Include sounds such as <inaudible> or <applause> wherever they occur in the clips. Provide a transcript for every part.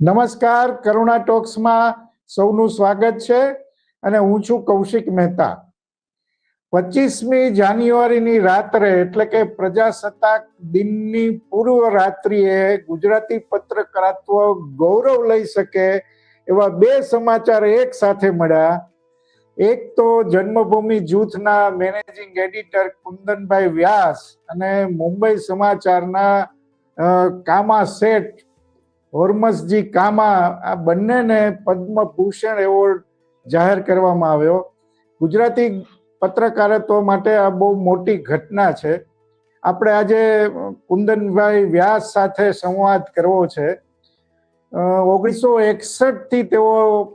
નમસ્કાર, કરુણા ટોક્સમાં સૌનું સ્વાગત છે અને હું છું કૌશિક મહેતા. પચીસમી જાન્યુઆરીની રાત્રે, એટલે કે પ્રજાસત્તાક દિનની પૂર્વ રાત્રિએ ગુજરાતી પત્રકારત્વ ગૌરવ લઈ શકે એવા બે સમાચાર એક સાથે મળ્યા. એક તો જન્મભૂમિ જૂથના મેનેજિંગ એડિટર કુંદનભાઈ વ્યાસ અને મુંબઈ સમાચારના કામા શેઠ હોર્મસજી કામા આ બંનેને પદ્મભૂષણ એવોર્ડ જાહેર કરવામાં આવ્યો. ગુજરાતી પત્રકારત્વ માટે આ બહુ મોટી ઘટના છે. આપણે આજે કુંદનભાઈ વ્યાસ સાથે સંવાદ કરવો છે. ઓગણીસો એકસઠથી તેઓ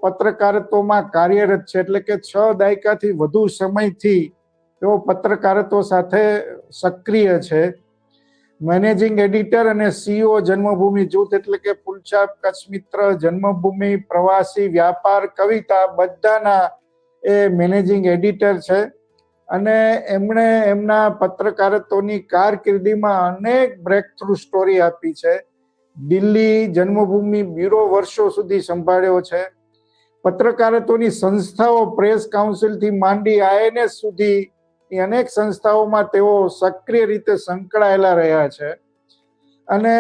પત્રકારત્વમાં કાર્યરત છે એટલે કે છ દાયકાથી વધુ સમયથી તેઓ પત્રકારત્વ સાથે સક્રિય છે. મેનેજિંગ એડિટર અને સીઓ જન્મભૂમિ જૂથ એટલે કે ફૂલછાપ કચ્છ મિત્ર જન્મભૂમિ, પ્રવાસી, વ્યાપાર, કવિતા બધાના એ મેનેજિંગ એડિટર છે. અને એમણે એમના પત્રકારત્વની કારકિર્દીમાં અનેક બ્રેક થ્રુ સ્ટોરી આપી છે. દિલ્હી જન્મભૂમિ બ્યુરો વર્ષો સુધી સંભાળ્યો છે. પત્રકારત્વની સંસ્થાઓ પ્રેસ કાઉન્સિલથી માંડી આઈએનએસ સુધી એ અનેક સંસ્થાઓમાં તેઓ સક્રિય રીતે સંકળાયેલા રહ્યા છે. અને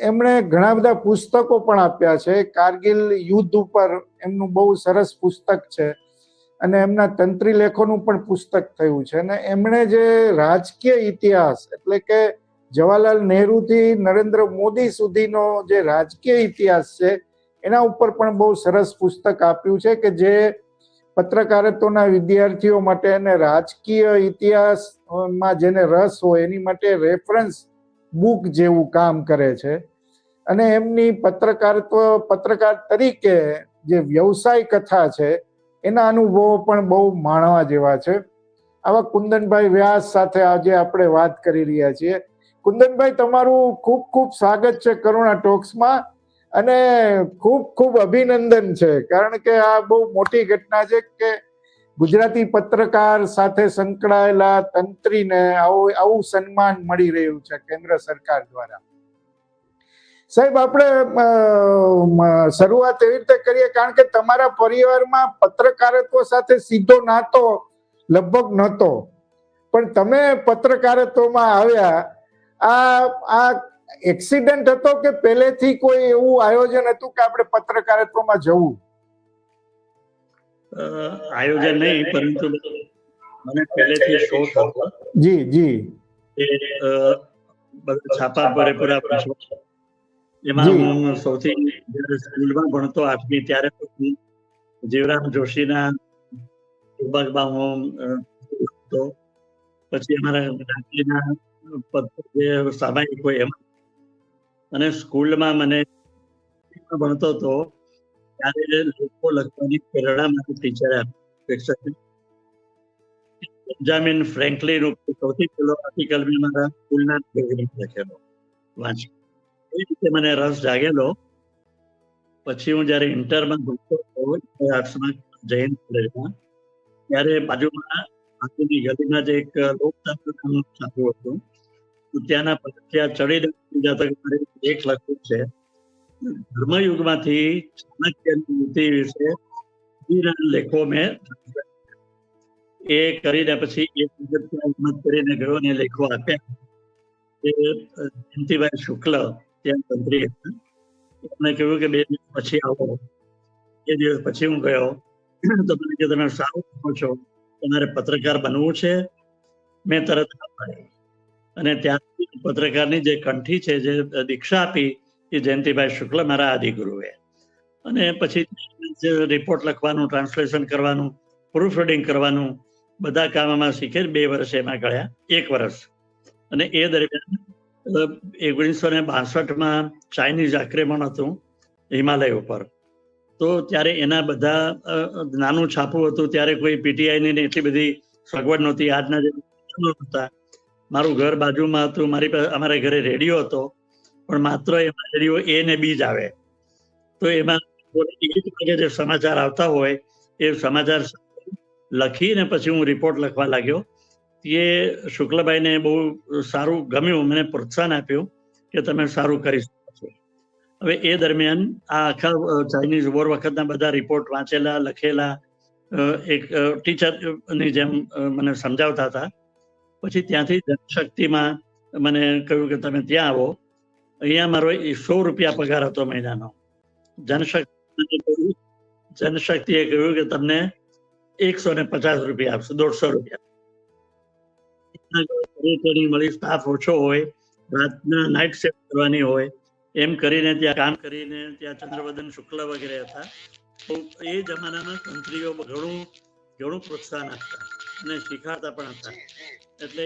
એમણે ઘણા બધા પુસ્તકો પણ આપ્યા છે. કારગિલ યુદ્ધ ઉપર એમનું બહુ સરસ પુસ્તક છે. અને એમના તંત્રી લેખોનું પણ પુસ્તક થયું છે. અને એમણે જે રાજકીય ઇતિહાસ એટલે કે જવાહરલાલ નહેરુથી નરેન્દ્ર મોદી સુધીનો જે રાજકીય ઇતિહાસ છે, એના ઉપર પણ બહુ સરસ પુસ્તક આપ્યું છે કે જે પત્રકારત્વના વિદ્યાર્થીઓ માટે અને રાજકીય ઇતિહાસમાં જેને રસ હોય એની માટે રેફરન્સ બુક જેવું કામ કરે છે. અને એમની પત્રકારત્વ, પત્રકાર તરીકે જે વ્યવસાય કથા છે, એના અનુભવો પણ બહુ માણવા જેવા છે. આવા કુંદનભાઈ વ્યાસ સાથે આજે આપણે વાત કરી રહ્યા છીએ. કુંદનભાઈ, તમારું ખૂબ ખૂબ સ્વાગત છે કરુણા ટોક્સમાં. અને ખૂબ ખૂબ અભિનંદન છે. કારણ કે આ બહુ મોટી ઘટના છે કે ગુજરાતી પત્રકાર સાથે સંકળાયેલા તંત્રીને આવું આવું સન્માન મળી રહ્યું છે કેન્દ્ર સરકાર દ્વારા. સાહેબ, આપણે શરૂઆત એવી રીતે કરીએ કારણ કે તમારા પરિવારમાં પત્રકારત્વ સાથે સીધો નાતો લગભગ નહોતો પણ તમે પત્રકારત્વમાં આવ્યા. આ આ એક્સિડન્ટ હતો કે પહેલેથી કોઈ એવું આયોજન હતું કે આપણે પત્રકારત્વમાં જવું? આયોજન નહીં પરંતુ મને પહેલેથી શોખ હતો. જી જી. છાપા પૂરેપૂરા વાંચવા. એમાં હું સૌથી સ્કૂલમાં ભણતો આઠમી ત્યારે જીવરામ જોશીના વિભાગમાં હું હતો. પછી અમારા રાજ્યના પત્ર જે સામાયિક હોય એમાં અને સ્કૂલમાં મને ભણતો હતો, ત્યારે લોકો લખવાની પ્રેરણા મારી ટીચરે બેન્જામિન ફ્રેન્કલિન ઉપર સૌથી પહેલો આર્ટિકલ મેં મારા સ્કૂલના લખેલો, વાંચી. એ રીતે મને રસ જાગેલો. પછી હું જ્યારે ઇન્ટરમાં ભણતો હતો આર્ટ્સમાં જૈન કોલેજમાં, ત્યારે બાજુમાં બાજુની ગલીમાં જે એક લોકતંત્ર નામનું હતું. તો ત્યાંના પગથિયા ચડી એક લખ્યું છે. ધર્મયુગમાંથી ચાણક્યની નીતિ વિશે લેખો મેં એ કરીને પછી એક હિંમત કરીને ગયો ને લેખો આપ્યા. એ જયંતિભાઈ શુક્લ, ત્યાં તંત્રી હતા. એમણે કહ્યું કે બે દિવસ પછી આવો. બે દિવસ પછી હું ગયો. તો મને કે તમે સારું કહો છો તમારે પત્રકાર બનવું છે? મેં તરત હા પાડી અને ત્યારથી પત્રકારની જે કંઠી છે, જે દીક્ષા આપી એ જયંતિભાઈ શુક્લ મારા આદિગુરુએ. અને પછી જે રિપોર્ટ લખવાનું ટ્રાન્સલેશન કરવાનું પ્રૂફ રીડિંગ કરવાનું, બધા કામમાં શીખે બે વર્ષ એમાં ગયા એક વર્ષ. અને એ દરમિયાન ઓગણીસો ને બાસઠમાં ચાઇનીઝ આક્રમણ હતું હિમાલય ઉપર. તો ત્યારે એના બધા નાનું છાપું હતું, ત્યારે કોઈ પીટીઆઈની એટલી બધી સગવડ નહોતી. આજના જે હતા મારું ઘર બાજુમાં હતું, મારી પાસે, અમારા ઘરે રેડિયો હતો, પણ માત્ર એમાં રેડિયો એ ને બી જ આવે. તો એમાં જે સમાચાર આવતા હોય, એ સમાચાર લખીને પછી હું રિપોર્ટ લખવા લાગ્યો. એ શુક્લભાઈને બહુ સારું ગમ્યું, મને પ્રોત્સાહન આપ્યું કે તમે સારું કરી શકો છો. હવે એ દરમિયાન આ આખા ચાઇનીઝ વોર વખતના બધા રિપોર્ટ વાંચેલા, લખેલા એક ટીચરની જેમ મને સમજાવતા હતા. પછી ત્યાંથી જનશક્તિમાં મને કહ્યું કે તમે ત્યાં આવો. અહીંયા મારો સો રૂપિયા પગાર હતો મહિનાનો. જનશક્તિ જનશક્તિએ કહ્યું કે તમને એકસો ને પચાસ રૂપિયા આપશે, દોઢસો રૂપિયા. મળી સ્ટાફ ઓછો હોય, રાતના નાઇટ શિફ્ટ કરવાની હોય, એમ કરીને ત્યાં કામ કરીને ત્યાં ચંદ્રવદન શુક્લ વગેરે હતા. તો એ જમાનામાં તંત્રીઓ ઘણું ઘણું પ્રોત્સાહન આપતા અને શીખાડતા પણ હતા. એટલે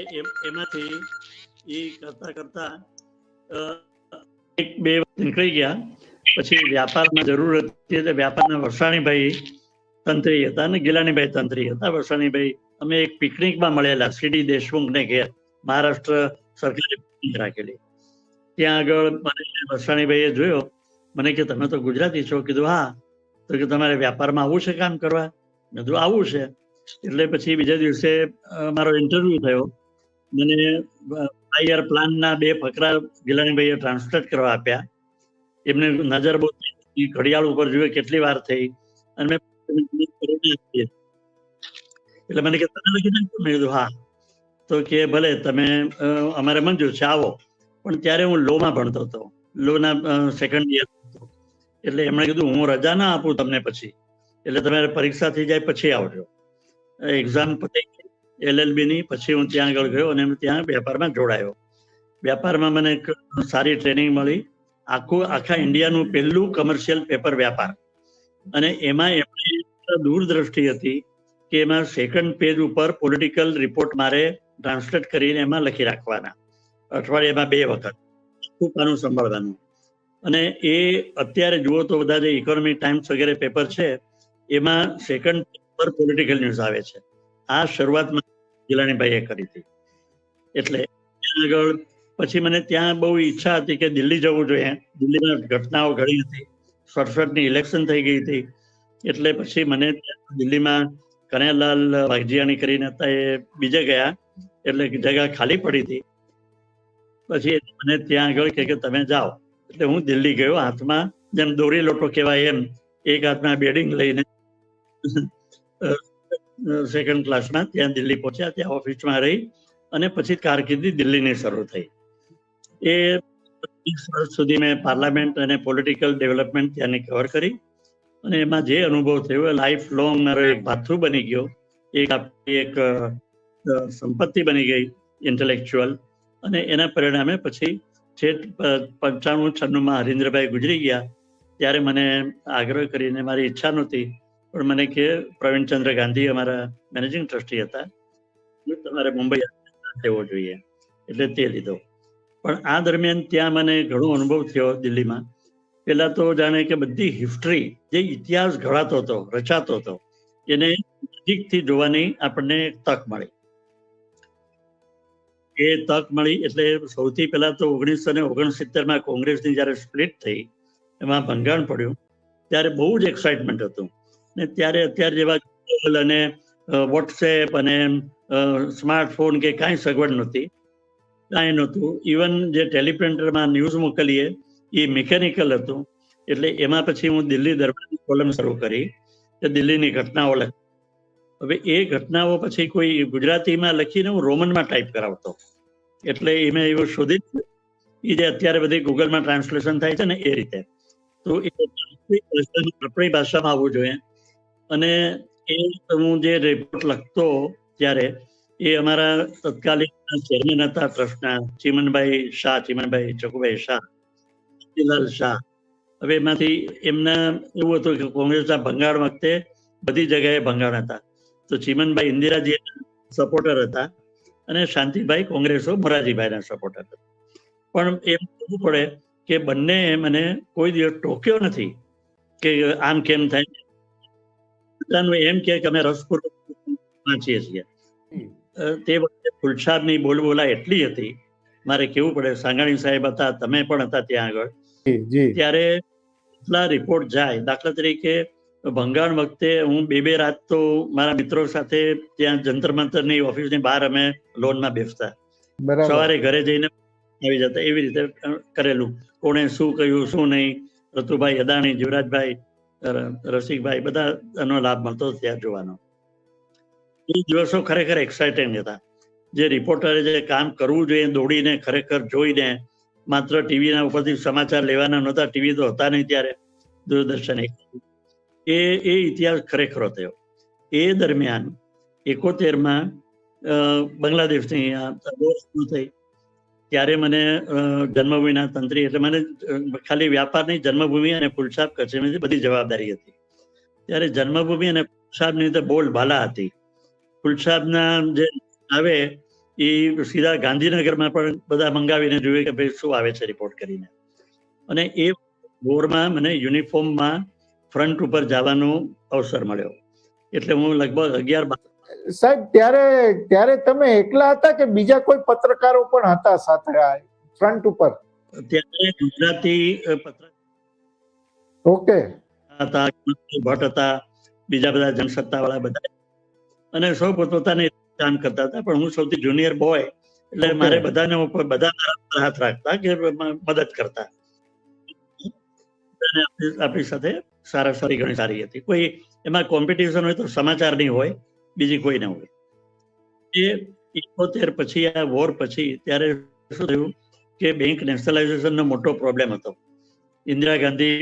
એમાંથી એ કરતા કરતા એક બે નીકળી ગયા. પછી વ્યાપારમાં જરૂર હતી એટલે વ્યાપારના વરસાણીભાઈ તંત્રી હતા અને ગિલાણીભાઈ તંત્રી હતા. વરસાણીભાઈ અમે એક પિકનિકમાં મળેલા સીડી દેશમુખને ઘેર, મહારાષ્ટ્ર સરકારે રાખેલી. ત્યાં આગળ મને વરસાણીભાઈએ જોયો, મને કે, તમે તો ગુજરાતી છો. કીધું, હા. તો કે, તમારે વ્યાપારમાં આવવું છે કામ કરવા? મેં કીધું, આવું છે. એટલે પછી બીજા દિવસે મારો ઇન્ટરવ્યુ થયો. મને આઈઆર પ્લાનના બે ફકરા ગિલાણીભાઈએ ટ્રાન્સલેટ કરવા આપ્યા. એમને નજર બહુ ઘડિયાળ ઉપર જોયું કેટલી વાર થઈ. અને મેં એટલે મને કે તમે લખી નાખ્યું મેં કીધું, હા. તો કે, ભલે, તમે અમારે મંજૂર છે, આવો. પણ ત્યારે હું લોમાં ભણતો હતો. લોના સેકન્ડ યર એટલે એમણે કીધું, હું રજા ના આપું તમને પછી. એટલે તમારે પરીક્ષા થઈ જાય, પછી આવજો. એક્ઝામ પતી એલએલબીની પછી હું ત્યાં આગળ ગયો અને ત્યાં વેપારમાં જોડાયો. વેપારમાં મને સારી ટ્રેનિંગ મળી. આખું, આખા ઇન્ડિયાનું પહેલું કમર્શિયલ પેપર વેપાર અને એમાં એમણે દૂરદ્રષ્ટિ હતી કે એમાં સેકન્ડ પેજ ઉપર પોલિટિકલ રિપોર્ટ મારે ટ્રાન્સલેટ કરીને એમાં લખી રાખવાના. અઠવાડિયામાં બે વખત. આખું સંભાળવાનું અને એ અત્યારે જુઓ તો બધા જે ઇકોનોમિક ટાઈમ્સ વગેરે પેપર છે, એમાં સેકન્ડ પર પોલિટિકલ ન્યૂઝ આવે છે. આ શરૂઆતમાં ગિલાણીભાઈએ કરી હતી. એટલે આગળ પછી મને ત્યાં બહુ ઈચ્છા હતી કે દિલ્હી જવું જોઈએ. દિલ્હીમાં ઘટનાઓ ઘણી હતી. સડસઠની ઇલેક્શન થઈ ગઈ હતી. એટલે પછી મને દિલ્હીમાં કનૈયાલાલ વાઘજીયાણી કરીને હતા એ બીજે ગયા. એટલે જગ્યા ખાલી પડી હતી. પછી મને ત્યાં આગળ કે તમે જાઓ. એટલે હું દિલ્હી ગયો. હાથમાં જેમ દોરી લોટો કહેવાય એમ, એક હાથમાં બેડિંગ લઈને સેકન્ડ ક્લાસમાં ત્યાં દિલ્હી પહોંચ્યા, ત્યાં ઓફિસમાં રહી અને પછી કારકિર્દી દિલ્હીની શરૂ થઈ. એ ત્રીસ વર્ષ સુધી મેં પાર્લામેન્ટ અને પોલિટિકલ ડેવલપમેન્ટ ત્યાંની કવર કરી અને એમાં જે અનુભવ થયો લાઈફ લોંગ મારો એક ભાથુ બની ગયો. એક આપણી એક સંપત્તિ બની ગઈ ઇન્ટેલેક્ચ્યુઅલ અને એના પરિણામે પછી છેક પંચાણું છન્નુંમાં હરીન્દ્રભાઈ ગુજરી ગયા, ત્યારે મને આગ્રહ કરીને મારી ઈચ્છા નહોતી પણ મને કે પ્રવીણચંદ્ર ગાંધી અમારા મેનેજિંગ ટ્રસ્ટી હતા. તમારે મુંબઈ જવો જોઈએ. એટલે તે લીધો. પણ આ દરમિયાન ત્યાં મને ઘણો અનુભવ થયો દિલ્હીમાં. પેલા તો જાણે કે બધી હિસ્ટ્રી જે ઇતિહાસ ઘડાતો હતો, રચાતો હતો, એને નજીકથી જોવાની આપણને તક મળી. એ તક મળી એટલે સૌથી પહેલા તો ઓગણીસો ને ઓગણસિત્તેરમાં કોંગ્રેસની જ્યારે સ્પ્લિટ થઈ, એમાં ભંગાણ પડ્યું, ત્યારે બહુ જ એક્સાઇટમેન્ટ હતું. ને ત્યારે અત્યારે જેવા ગૂગલ અને વોટ્સએપ અને સ્માર્ટફોન કે કાંઈ સગવડ નહોતી કાંઈ નહોતું ઇવન જે ટેલિપ્રિન્ટરમાં ન્યૂઝ મોકલીએ એ મિકેનિકલ હતું એટલે એમાં પછી હું દિલ્હી દરબારની કોલમ શરૂ કરી કે દિલ્હીની ઘટનાઓ લખી હવે એ ઘટનાઓ પછી કોઈ ગુજરાતીમાં લખીને હું રોમનમાં ટાઈપ કરાવતો એટલે એ મેં એવું શોધી એ જે અત્યારે બધી ગૂગલમાં ટ્રાન્સલેશન થાય છે ને એ રીતે તો એ આપણી ભાષામાં આવવું જોઈએ અને એ હું જે રિપોર્ટ લખતો ત્યારે એ અમારા તત્કાલીન ચેરમેન હતા, ટ્રસ્ટના ચીમનભાઈ શાહ, ચીમનભાઈ ચકુભાઈ શાહ શાહ. હવે એમાંથી એમના એવું હતું કે કોંગ્રેસના ભંગાણ વખતે બધી જગ્યાએ ભંગાણ હતા. તો ચીમનભાઈ ઇન્દિરાજી સપોર્ટર હતા અને શાંતિભાઈ કોંગ્રેસો મોરારજીભાઈના સપોર્ટર હતા. પણ એમ કહેવું પડે કે બંને મને કોઈ દિવસ ટોક્યો નથી કે આમ કેમ થાય. બધાનું એમ કે અમે રસપૂર્વક વાંચીએ છીએ. તે વખતે ફુલસાદની બોલબોલા એટલી હતી. મારે કેવું પડે સાંગાણી સાહેબ હતા તમે પણ હતા ત્યાં આગળ. ત્યારે એટલા રિપોર્ટ જાય. દાખલા તરીકે ભંગાણ વખતે હું બે બે રાત તો મારા મિત્રો સાથે ત્યાં જંતર મંતરની ઓફિસની બહાર અમે લોનમાં બેસતા. સવારે ઘરે જઈને આવી જતા. એવી રીતે કરેલું. કોણે શું કહ્યું શું નહીં? રતુભાઈ અદાણી જીવરાજભાઈ રસિકભાઈ, બધા એનો લાભ મળતો ત્યાં જોવાનો. એ દિવસો ખરેખર એક્સાઇટિંગ હતા. જે રિપોર્ટરે જે કામ કરવું જોઈએ, દોડીને ખરેખર જોઈને માત્ર ટીવીના ઉપરથી સમાચાર લેવાના નહોતા, ટીવી તો હતા નહીં ત્યારે, દૂરદર્શન. એ એ ઇતિહાસ ખરેખર થયો. એ દરમિયાન એકોતેરમાં બાંગ્લાદેશની થઈ. ત્યારે મને જન્મભૂમિના તંત્રી એટલે મને ખાલી વ્યાપારની જન્મભૂમિ અને ફૂલસાબ કચેરીની બધી જવાબદારી હતી. ત્યારે જન્મભૂમિ અને ફૂલસાબની તો બોલ ભાલા હતી. ફૂલસાબના જે આવે, એ સીધા ગાંધીનગરમાં પણ બધા મંગાવીને જોઈએ કે ભાઈ શું આવે છે રિપોર્ટ કરીને. અને એ વોરમાં મને યુનિફોર્મમાં ફ્રન્ટ ઉપર જવાનો અવસર મળ્યો. એટલે હું લગભગ અગિયાર બાર સાહેબ ત્યારે ત્યારે તમે એકલા હતા કે બીજા કોઈ પત્રકારો પણ હતા સાથે આ ફ્રન્ટ ઉપર? ત્યારે ગુજરાતી પત્રકાર ઓકે. હતા ભટ્ટ હતા બીજા બધા જનસત્તા વાળા બધા. અને સૌ પોતપોતાની કામ કરતા હતા પણ હું સૌથી જુનિયર બોય એટલે મારે બધાને ઉપર બધા હાથ રાખતા કે મદદ કરતા. આપણી આપણી સાથે સારા સારી ઘણી સારી હતી. કોઈ એમાં કોમ્પિટિશન હોય તો સમાચારની હોય. બીજી કોઈ ના હોય. એ ઇકોતેર પછી, આ વોર પછી ત્યારે શું થયું કે બેંક નેશનલાઇઝેશનનો મોટો પ્રોબ્લેમ હતો. ઇન્દિરા ગાંધી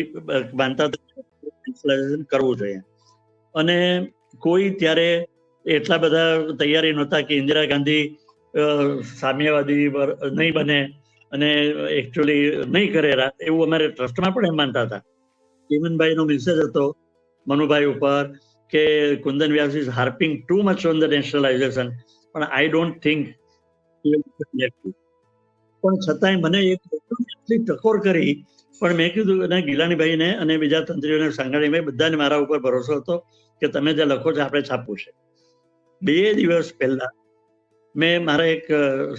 માનતા નેશનલાઇઝેશન કરવું જોઈએ. અને કોઈ ત્યારે એટલા બધા તૈયારી નહોતા કે ઇન્દિરા ગાંધી સામ્યવાદી નહીં બને અને એકચ્યુઅલી નહીં કરે એવું અમારે ટ્રસ્ટમાં પણ એમ માનતા હતા. ચીમનભાઈનો મેસેજ હતો, મનુભાઈ ઉપર કે Kundan Vyas is harping too much on the nationalization પણ આઈ ડોન્ટ થિંક પણ છતાંય મને એક ટકોર કરી, પણ મેં કીધું અને ગિલાણીભાઈને અને બીજા તંત્રીઓને સાંગાણીભાઈ બધાને મારા ઉપર ભરોસો હતો કે તમે જે લખો છો આપણે છાપવું છે. બે દિવસ પહેલા મેં મારા એક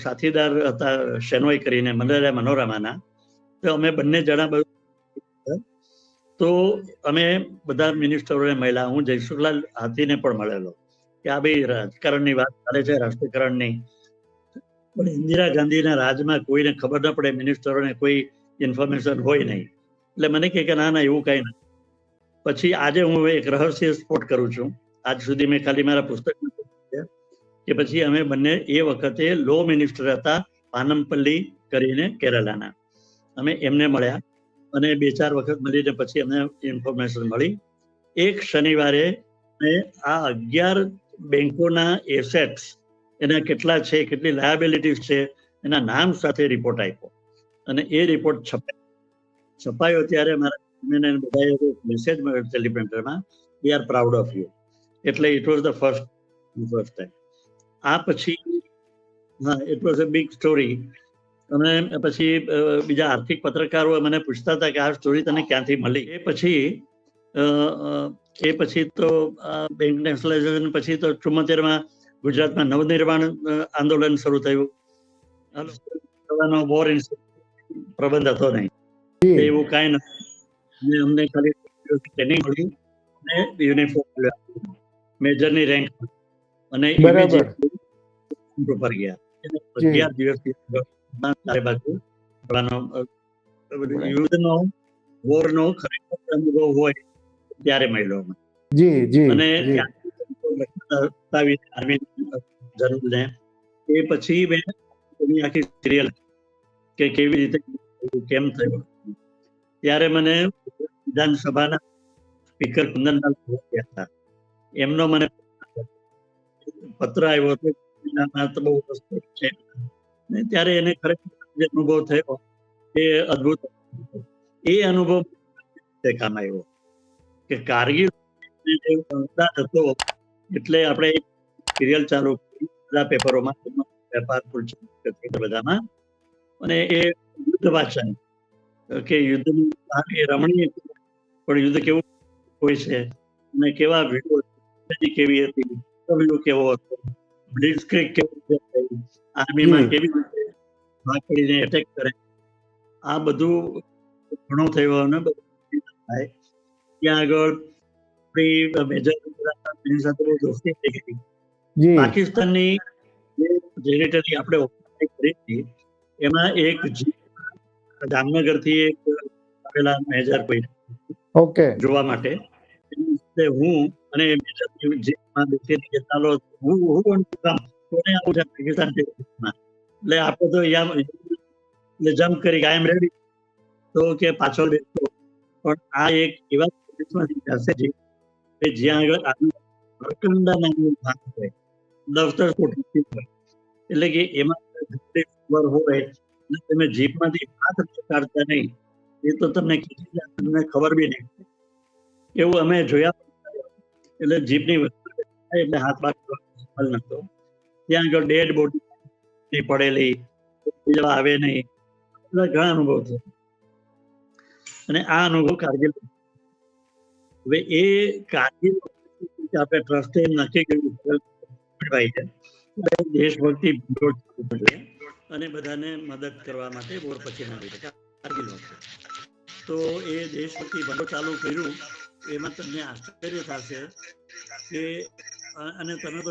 સાથીદાર હતા શેનોય કરીને મલેરિયા મનોરમાના, તો અમે બંને જણા બધું તો અમે બધા મિનિસ્ટરોને મળ્યા. હું જયસુખલાલ હાથીને પણ મળેલો. કે આ ભાઈ રાજકારણની વાત ચાલે છે, રાષ્ટ્રીયકરણની. પણ ઇન્દિરા ગાંધીના રાજમાં કોઈને ખબર ન પડે મિનિસ્ટરોને કોઈ ઇન્ફોર્મેશન હોય નહીં. એટલે મને કહે કે ના ના, એવું કઈ નથી. પછી આજે હું એક રહસ્ય સ્ફોટ કરું છું. આજ સુધી મેં ખાલી મારા પુસ્તક કે પછી અમે બંને એ વખતે લો મિનિસ્ટર હતા, પાનમપલ્લી કરીને કેરલાના. અમે એમને મળ્યા. અને બે ચાર વખત મળીને પછી અમને ઇન્ફોર્મેશન મળી. એક શનિવારે મેં આ અગિયાર બેંકોના એસેટ્સ એના કેટલા છે, કેટલી લાયાબિલિટીઝ છે, એના નામ સાથે રિપોર્ટ આપ્યો. અને એ રિપોર્ટ છપાયો. છપાયો ત્યારે મારા બધાએ મેસેજ મળ્યો ટેલિપ્રિન્ટરમાં we are proud of you એટલે it was the first first time આ પછી, હા it was a big story અને પછી બીજા આર્થિક પત્રકારો મને પૂછતા હતા કે આ સ્ટોરી તને ક્યાંથી મળી? એ પછી એ પછી તો બેંક નેશનલાઇઝેશન પછી તો ચુમ્મોતેરમાં ગુજરાતમાં નવનિર્માણ આંદોલન શરૂ થયું. વોર પ્રબંધ હતો નહીં. એવું કાંઈ નથી અમને ખાલી ટ્રેનિંગ મળી અને યુનિફોર્મ મેજરની રેન્ક અને બરાબર. ગયા. અગિયાર દિવસથી ચારે બાજુ. યુદ્ધનો વોરનો ખરેખર અનુભવ હોય ત્યારે મળ્યો જી જી અને આર્મી જરૂરને એ પછી મેં એની આખી સિરિયલ કે કેવી રીતે કેમ થયું. ત્યારે મને વિધાનસભાના સ્પીકર કુંદનલાલ હતા. એમનો મને પત્ર આવ્યો હતો બહુ વસ્તુ છે. ત્યારે એને ખરેખર અનુભવ થયો એ અદ્ભુત એ અનુભવ કામ આવ્યો. કે કારગીલ હતો એટલે આપણે સિરિયલ ચાલુ બધા પેપરોમાં વેપાર બધામાં. અને એ યુદ્ધ વાચન કે યુદ્ધનું રમણીય પણ યુદ્ધ કેવું હોય છે અને કેવા વીડિયો કેવી હતી કેવો હતો બ્લિટ્ઝક્રિગ કેવી રીતે થઈ, આર્મીમાં કેવી રીતે ભાગ એટેક કરે. આ બધું ઘણો થયો અને થાય. ત્યાં આગળ આપણી મેજર એની સાથે બહુ દોસ્તી થઈ ગઈ પાકિસ્તાનની જેનેટરી આપણે કરી હતી એમાં એક જામનગરથી એક આવેલા મેજર કોઈ ઓકે. જોવા માટે. હું અને મેજર કે ચાલો હું હું કોને આવું છે? પાકિસ્તાન એટલે આપણે તો એટલે જમ્પ કરી આઈ એમ રેડી તો કે પાછળ બેસતો પણ આ એક એવા પ્રદેશમાંથી જે કે જ્યાં આગળ આનું વરકંડા નામનું ભાગ હોય. દફતર કોઠી એટલે કે એમાં હોય તમે જીપમાંથી હાથ કાઢતા નહીં. એ તો તમને કીધી તમને ખબર બી નહીં. એવું અમે જોયા એટલે જીપની એટલે હાથ બાકી નહોતો. ત્યાં આગળ ડેડ બોડી પડેલી આવે નહીં. ઘણા અનુભવ છે. અને આ અનુભવ કારગિલ હવે એ કારગિલ આપણે ટ્રસ્ટે નક્કી કર્યું દેશભક્તિ અને બધાને મદદ કરવા માટે બોર પછી આવી કારગિલ તો એ દેશભક્તિ ભંડો ચાલુ કર્યું. એમાં તમને આશ્ચર્ય થશે કે, અને તમે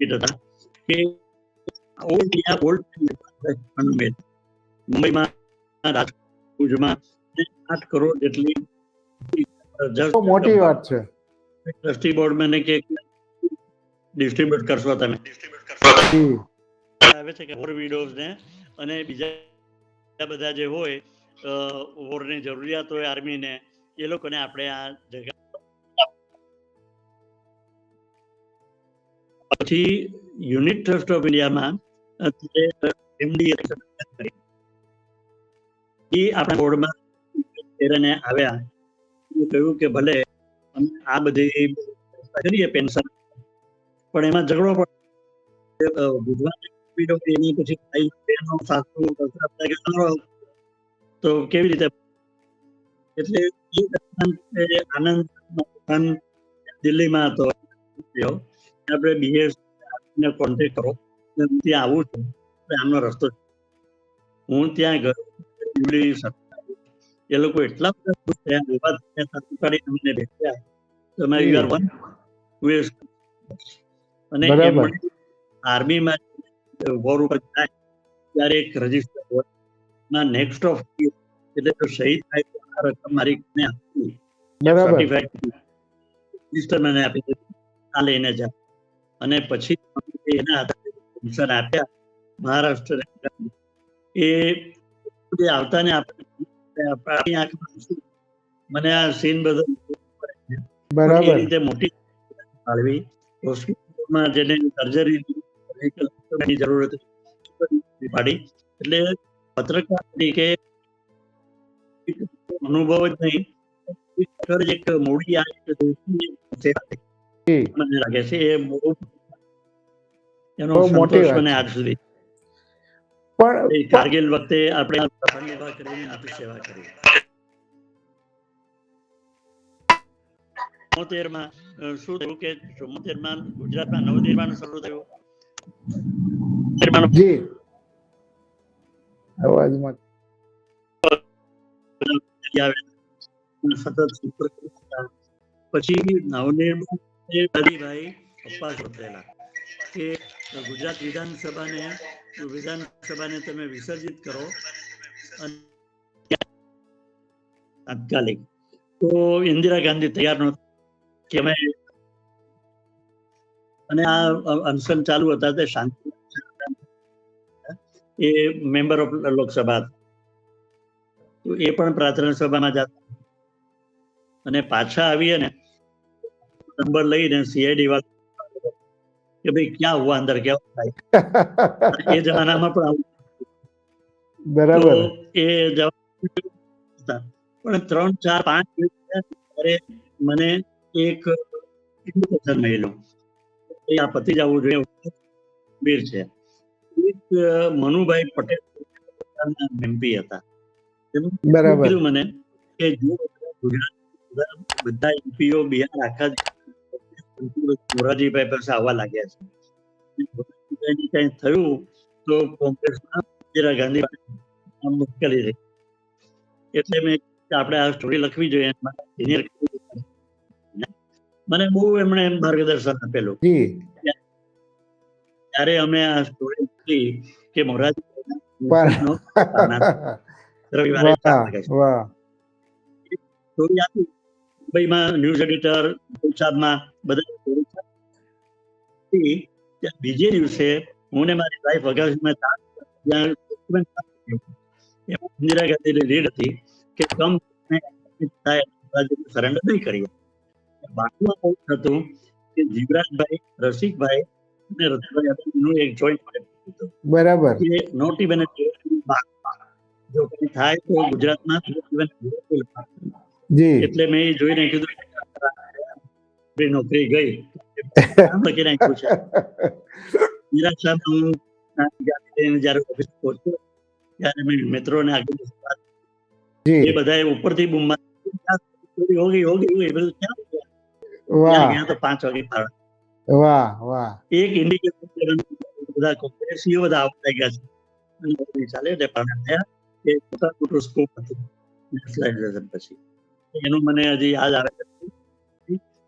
હતા કે ઓલ્ડ ઇન્ડિયા ઓલ્ડ મુંબઈમાં રાજકોટમાં આઠ કરોડ જેટલી મોટી વાત છે. ટ્રસ્ટી બોર્ડ મને કે ડિસ્ટ્રીબ્યુટ કરશો તમે. આવે છે કે વોર વિડોઝ ને અને બીજા બધા જે હોય વોરની જરૂરિયાત હોય આર્મી ને એ લોકોને આપણે આ જગ્યા પછી યુનિટ ટ્રસ્ટ ઓફ ઇન્ડિયામાં એ આપણા બોર્ડમાં આવ્યા. કહ્યું કે ભલે અમે આ બધી કરીએ પેન્શન, પણ એમાં ઝઘડો પણ તો કેવી રીતે? એટલે આનંદ દિલ્હીમાં હતો. આપણે બીએસને કોન્ટેક કરો. ત્યાં આવું છું. આમનો રસ્તો. હું ત્યાં ગયો. એ લોકો એટલા બધા ખુશ થયા. સાથે કાઢીને અમને ભેટ્યા તમે યુ આર વન અને આર્મીમાં વોર ઉપર જાય. ત્યારે એક રજિસ્ટર હોય. ના નેક્સ્ટ ઓફ એટલે જો શહીદ થાય તો આ રકમ મારી કોને આપવી? બરાબર. રજિસ્ટર મને આપી દીધું આ લઈને જા. અને પછી એના આધારે આપ્યા મહારાષ્ટ્ર એ આવતા ને આપણે આંખમાં મને આ સીન બધો બરાબર. રીતે મોટી ફાળવી હોસ્પિટલમાં જેને સર્જરી ની જરૂર હતી પાડી. એટલે પત્રકાર તરીકે અનુભવ જ નહીં. એક મૂડી આ સેવા મને લાગે છે એ બહુ એનો સંતોષ મને આજ સુધી. પણ કારગિલ વખતે આપણે સેવા કરીને આપણી સેવા કરી. ચુમ્મોતેરમાં શું થયું કે ચુમ્મોતેરમાં ગુજરાતમાં નવનિર્માણ શરૂ થયું? જી. અવાજમાં સતત પછી નવનિર્માણ દાદીભાઈ પપ્પા શોધેલા કે ગુજરાત વિધાનસભાને વિધાનસભાને તમે વિસર્જિત કરો તાત્કાલિક. તો ઇન્દિરા ગાંધી તૈયાર નહોતા. કે અમે અને આ અનશન ચાલુ હતા તે શાંતિ. એ મેમ્બર ઓફ લોકસભા તો એ પણ પ્રાર્થના સભામાં જતા. અને પાછા આવીએ ને નંબર લઈને સીઆઈડી વાળા કે ભાઈ ક્યાં હુઆ અંદર કેવું થાય? <laughs> એ જમાનામાં પણ આવું બરાબર. એ જવાબ પણ ત્રણ ચાર પાંચ ત્યારે મને એક ઇન્વિટેશન મળેલું એ આ પતિ જવું જોઈએ. વીર છે. એક મનુભાઈ પટેલ એમપી હતા. બરાબર. મને કે જો ગુજરાત બધા એમપીઓ બિહાર આખા મોરારજીભાઈ પાસે આવવા લાગ્યા છે. કંઈ થયું તો કોંગ્રેસમાં ઇન્દિરા ગાંધી મુશ્કેલી રહી. એટલે મેં આપણે આ સ્ટોરી લખવી જોઈએ મને બહુ એમણે એમ માર્ગદર્શન આપેલું. ત્યારે અમે આ સ્ટોરી લખી કે મોરારજી રવિવારે સ્ટોરી આપી. મુંબઈમાં ન્યૂઝ એડિટર સાહેબમાં બધા બીજે દિવસે હું ને મારી વાઈફ ઇન્દિરા ગાંધીની લીડ હતી કે કમ સરેન્ડર નહીં કરીએ બાકીમાં એવું હતું કે જીવરાજભાઈ રસિકભાઈ અને અદાણીનું એક જોઈન્ટ બરાબર. કે નોટ ઇવન જો થાય તો ગુજરાતમાં જી. એટલે મેં જોઈને કીધું નોકરી ગઈ. લખી નાખ્યું છે. નિરાશામાં હું ગાંધીનગર ઓફિસ પહોંચ્યો ત્યારે મેં મિત્રોને આગળ એ બધાએ ઉપરથી બૂમ મારી, "ક્યાં એ બધું ગયા?" વાહ. ગયા તો પાંચ વાગે પાડે વાહ વાહ. એક ઇન્ડિકેટર બધા કોંગ્રેસીઓ બધા આવતા ગયા છે. ચાલે એટલે થયા. એ મોટા સ્કોપ હતું. નેશનલાઇઝેશન પછી. એનું મને હજી યાદ આવે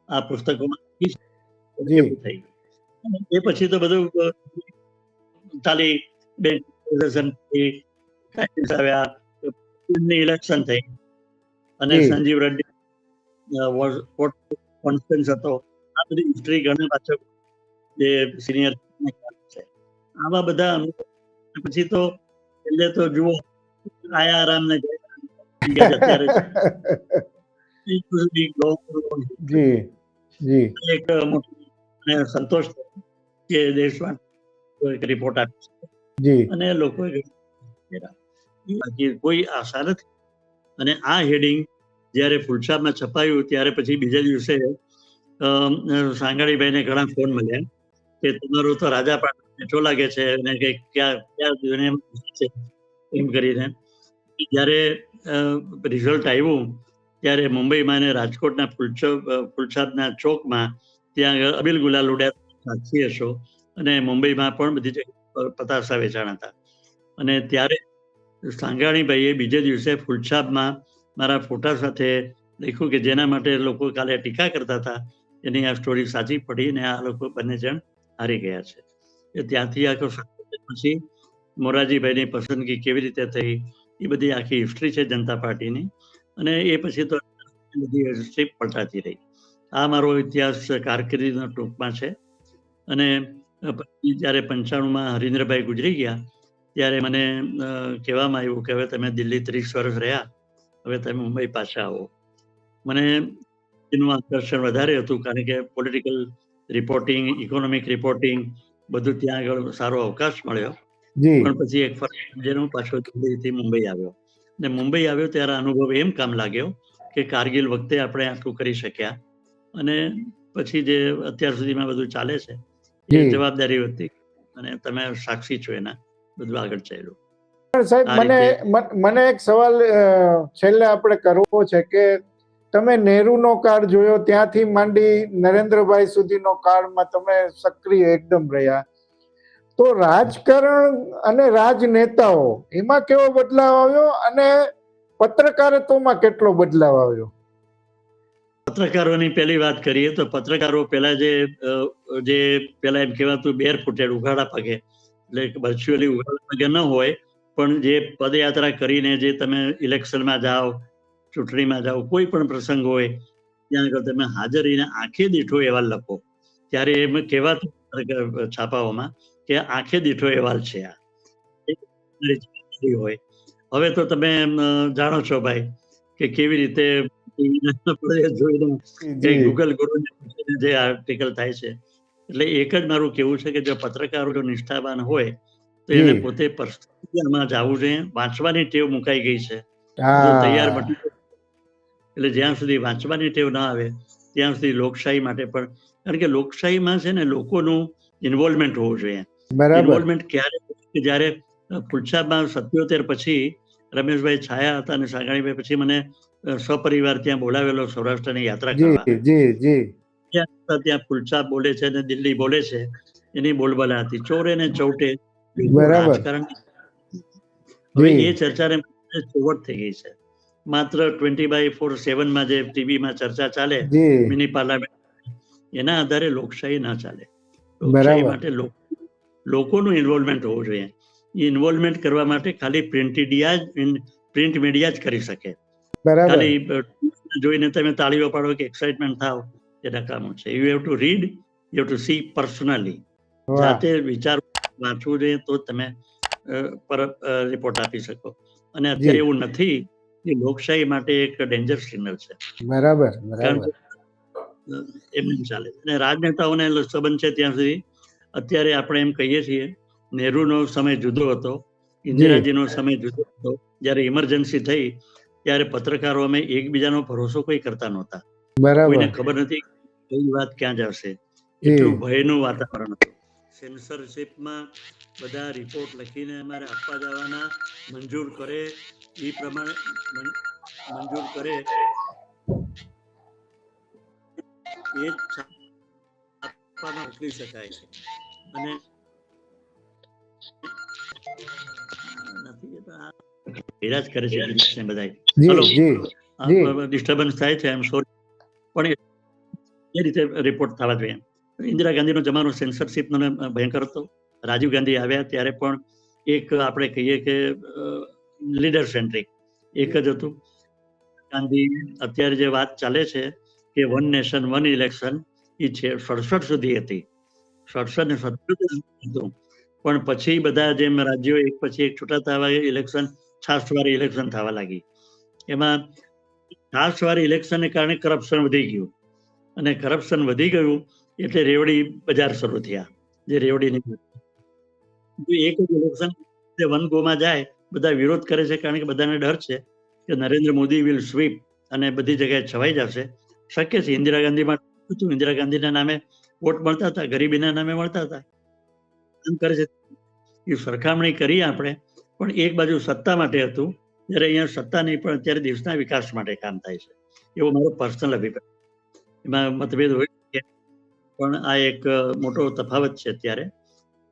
આ પુસ્તકોમાં એ પછી તો બધું ચાલી થઈ આવ્યા ઇલેક્શન થઈ. અને સંજીવ રેડ્ડી કોન્ફરન્સ હતો. આ બધી હિસ્ટ્રી ઘણા પાછળ જે સિનિયર છે. આવા બધા પછી તો એટલે તો જુઓ આયા આરામ ને <laughs> અત્યારે જી જી. એક સંતોષ કે દેશમાં એક રિપોર્ટ આપી છે. જી. અને લોકોએ બાકી કોઈ આશા નથી. અને આ હેડિંગ જ્યારે ફુલસામાં છપાયું ત્યારે પછી બીજા દિવસે સાંગાણીભાઈને ઘણા ફોન મળ્યા કે તમારું તો રાજા મેચો લાગે છે અને કે ક્યાં ક્યાં એમ કરીને. જ્યારે રિઝલ્ટ આવ્યું ત્યારે મુંબઈમાં અને રાજકોટના ફુલચો ફુલસાદના ચોકમાં ત્યાં અબિલ ગુલાલ ઉડ્યા સાક્ષી હશો અને મુંબઈમાં પણ બધી જગ્યાએ પતાસા વેચાણ હતા. અને ત્યારે સાંગાણીભાઈએ બીજે દિવસે ફૂલછાપમાં મારા ફોટા સાથે લખ્યું કે જેના માટે લોકો કાલે ટીકા કરતા હતા, એની આ સ્ટોરી સાચી પડી અને આ લોકો બંને જણ હારી ગયા છે. એ ત્યાંથી આખો પછી મોરારજીભાઈની પસંદગી કેવી રીતે થઈ, એ બધી આખી હિસ્ટ્રી છે જનતા પાર્ટીની. અને એ પછી તો બધી પલટાતી રહી. આ મારો ઇતિહાસ કારકિર્દીનો ટૂંકમાં છે. અને પછી જ્યારે પંચાણુંમાં હરીન્દ્રભાઈ ગુજરી ગયા ત્યારે મને કહેવામાં આવ્યું કે હવે તમે દિલ્હી ત્રીસ વર્ષ રહ્યા હવે તમે મુંબઈ પાછા આવો. મને એનું આકર્ષણ વધારે હતું કારણ કે પોલિટિકલ રિપોર્ટિંગ ઇકોનોમિક રિપોર્ટિંગ બધું ત્યાં આગળ સારો અવકાશ મળ્યો. પણ પછી એક ફરક હું પાછો દિલ્હીથી મુંબઈ આવ્યો. ને મુંબઈ આવ્યો ત્યારે અનુભવ એમ કામ લાગ્યો કે કારગિલ વખતે આપણે આટલું કરી શક્યા. અને પછી જે અત્યાર સુધીમાં બધું ચાલે છે એ જવાબદારી હતી અને તમે સાક્ષી છો એના. બધું આગળ ચાલ્યું. સાહેબ મને મને એક સવાલ છેલ્લે આપણે કરવો છે કે તમે નેહરુનો કાળ જોયો ત્યાંથી માંડી નરેન્દ્રભાઈ સુધીનો કાળમાં તમે સક્રિય એકદમ રહ્યા. તો રાજકારણ અને રાજનેતાઓ, એમાં કેવો બદલાવ આવ્યો અને પત્રકારત્વમાં કેટલો બદલાવ આવ્યો? પત્રકારોની પહેલી વાત કરીએ તો પત્રકારો પહેલા જે જે પહેલા એમ કહેવાતું બેર ફૂટેડ, ઉઘાડા પગે, એટલે વર્ચ્યુઅલી ઉઘાડા પગે ન હોય, પણ જે પદયાત્રા કરીને જે તમે ઇલેક્શનમાં જાઓ, ચૂંટણીમાં જાઓ, કોઈ પણ પ્રસંગ હોય, ત્યાં આગળ તમે હાજરીને આંખે દીઠો એવા લખો. ત્યારે એમ કહેવાતું છાપાઓમાં કે આંખે દીઠો અહેવાલ છે આ. હોય. હવે તો તમે જાણો છો ભાઈ કે કેવી રીતે જોઈને ગૂગલ ગુરુને જે આર્ટિકલ થાય છે. એટલે એક જ મારું કેવું છે કે જો પત્રકારો જો નિષ્ઠાવાન હોય તો એને પોતે પરિસ્થિતિમાં જવું જોઈએ વાંચવાની ટેવ મુકાઈ ગઈ છે. તૈયાર એટલે જ્યાં સુધી વાંચવાની ટેવ ના આવે ત્યાં સુધી લોકશાહી માટે પણ. કારણ કે લોકશાહીમાં છે ને લોકોનું ઇન્વોલ્વમેન્ટ હોવું જોઈએ. ઇન્વોલ્વમેન્ટ ક્યારે કે જ્યારે ફુલસામાં સત્યોતેર પછી રમેશભાઈ છાયા હતા અને સાગાણીભાઈ પછી મને સપરિવાર ત્યાં બોલાવેલો સૌરાષ્ટ્રની યાત્રા કરવા. જી જી. જી ત્યાં ફુલછા બોલે છે અને દિલ્હી બોલે છે. એની બોલબાલા હતી. ચોરે ને ચૌટે રાજકારણ હવે એ ચર્ચાને ચોવટ થઈ ગઈ છે. માત્ર ટ્વેન્ટી બાય ફોર સેવનમાં જે ટીવીમાં ચર્ચા ચાલે મિની પાર્લામેન્ટ એના આધારે લોકશાહી ના ચાલે. લોકશાહી માટે લો- લોકોનું ઇન્વોલ્વમેન્ટ હોવું જોઈએ. ઇન્વોલ્વમેન્ટ કરવા માટે ખાલી પ્રિન્ટિડિયા જ પ્રિન્ટ મીડિયા જ કરી શકે. ખાલી જોઈને તમે તાળીઓ પાડો કે એક્સાઇટમેન્ટ થાવ એ નકામું છે. You have to read you have to see personally સાથે જાતે વિચાર વાંચવું જોઈએ તો તમે પર રિપોર્ટ આપી શકો. અને અત્યારે એવું નથી એ લોકશાહી માટે એક ડેન્જર સિગ્નલ છે. બરાબર બરાબર. એમ ચાલે અને રાજનેતાઓને સંબંધ છે ત્યાં સુધી. અત્યારે આપણે એમ કહીએ છીએ નહેરુનો સમય જુદો હતો ઇન્દિરાજીનો સમય જુદો હતો. જ્યારે ઇમરજન્સી થઈ ત્યારે પત્રકારો અમે એકબીજાનો ભરોસો કોઈ કરતા નહોતા. કોઈને ખબર નથી કઈ વાત ક્યાં જ આવશે. એટલું ભયનું વાતાવરણ હતું. સેન્સરશિપમાં બધા રિપોર્ટ લખીને અમારે આપવા જવાના મંજૂર કરે એ પ્રમાણે મંજૂર કરે. એ આપવામાં મોકલી શકાય છે. અને નથી એ તો આ હેરા જ કરે છે ગિરીશને બધાય. જી. ડિસ્ટર્બન્સ થાય છે એમ સોરી પણ એ- રીતે રિપોર્ટ થવા જોઈએ. ઇન્દિરા ગાંધીનો જમાનો સેન્સરશિપનો ને ભયંકર હતો. રાજીવ ગાંધી આવ્યા ત્યારે પણ એક આપણે કહીએ કે લીડર સેન્ટ્રિક એક જ હતું. ગાંધી અત્યારે જે વાત ચાલે છે કે વન નેશન વન ઇલેક્શન એ છે સડસઠ સુધી હતી. સડસઠ ને સત્તર હતું. પણ પછી બધા જેમ રાજ્યો એક પછી એક છૂટા થવા ઇલેક્શન છાસવારી ઇલેક્શન થવા લાગી. એમાં છાસવારી ઇલેક્શનને કારણે કરપ્શન વધી ગયું. અને કરપ્શન વધી ગયું એટલે રેવડી બજાર શરૂ થયા. જે રેવડીની જો એક જ ઇલેક્શન વન ગોમાં જાય, બધા વિરોધ કરે છે કારણ કે બધાને ડર છે કે નરેન્દ્ર મોદી વિલ સ્વીપ અને બધી જગ્યાએ છવાઈ જશે. શક્ય છે ઇન્દિરા ગાંધીમાં હતું ઇન્દિરા ગાંધીના નામે વોટ મળતા હતા, ગરીબીના નામે મળતા હતા. એમ કરે છે. એ સરખામણી કરીએ આપણે. પણ એક બાજુ સત્તા માટે હતું, જ્યારે અહીંયા સત્તા નહીં, પણ અત્યારે દેશના વિકાસ માટે કામ થાય છે. એવો મારો પર્સનલ અભિપ્રાય. એમાં મતભેદ હોય પણ આ એક મોટો તફાવત છે અત્યારે.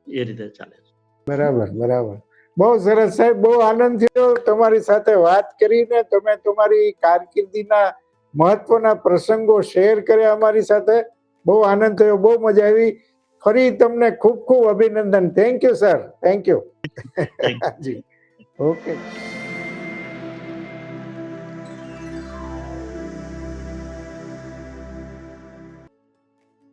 એ રીતે ચાલે છે. બરાબર બરાબર. બહુ સરસ સાહેબ, બહુ આનંદ થયો તમારી સાથે વાત કરીને. તમે તમારી કારકિર્દીના મહત્વના પ્રસંગો શેર કર્યા અમારી સાથે. બહુ આનંદ થયો બહુ મજા આવી. ફરી તમને ખૂબ ખૂબ અભિનંદન. Thank you sir thank you ji. Okay